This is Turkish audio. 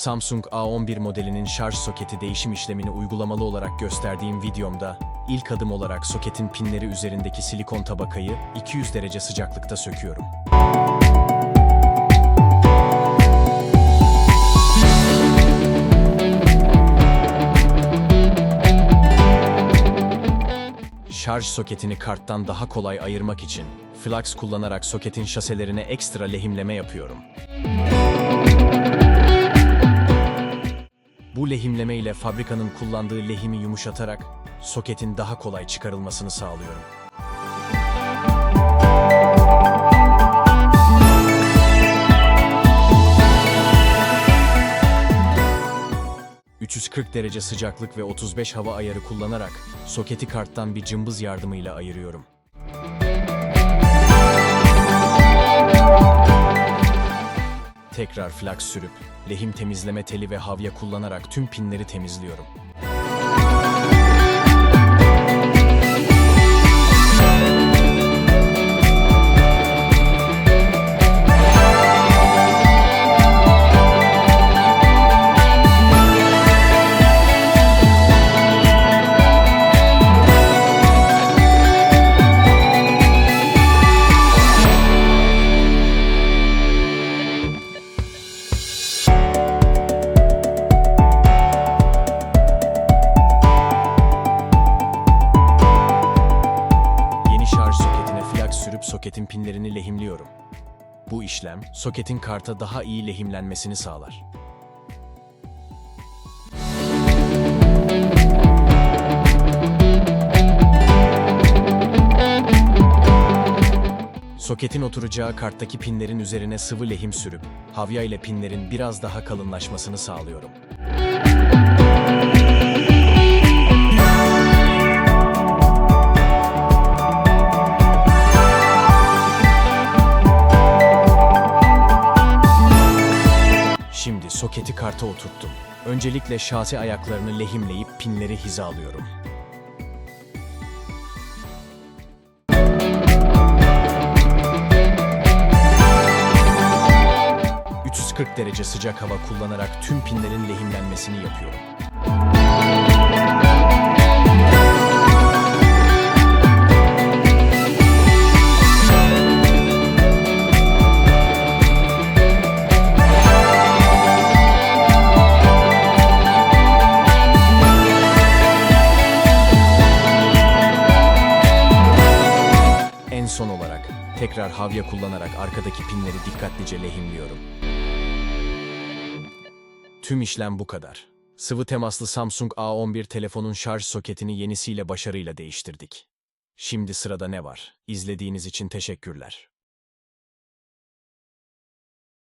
Samsung A11 modelinin şarj soketi değişim işlemini uygulamalı olarak gösterdiğim videomda, ilk adım olarak soketin pinleri üzerindeki silikon tabakayı 200 derece sıcaklıkta söküyorum. Şarj soketini karttan daha kolay ayırmak için flux kullanarak soketin şaselerine ekstra lehimleme yapıyorum. Bu lehimleme ile fabrikanın kullandığı lehimi yumuşatarak soketin daha kolay çıkarılmasını sağlıyorum. ...340 derece sıcaklık ve 35 hava ayarı kullanarak soketi karttan bir cımbız yardımıyla ayırıyorum. Tekrar flaks sürüp, lehim temizleme teli ve havya kullanarak tüm pinleri temizliyorum. Bu işlem, soketin karta daha iyi lehimlenmesini sağlar. Soketin oturacağı karttaki pinlerin üzerine sıvı lehim sürüp, havya ile pinlerin biraz daha kalınlaşmasını sağlıyorum. Soketi karta oturttum. Öncelikle şase ayaklarını lehimleyip pinleri hizalıyorum. ...340 derece sıcak hava kullanarak tüm pinlerin lehimlenmesini yapıyorum. Tekrar havya kullanarak arkadaki pinleri dikkatlice lehimliyorum. Tüm işlem bu kadar. Sıvı temaslı Samsung A11 telefonun şarj soketini yenisiyle başarıyla değiştirdik. Şimdi sırada ne var? İzlediğiniz için teşekkürler.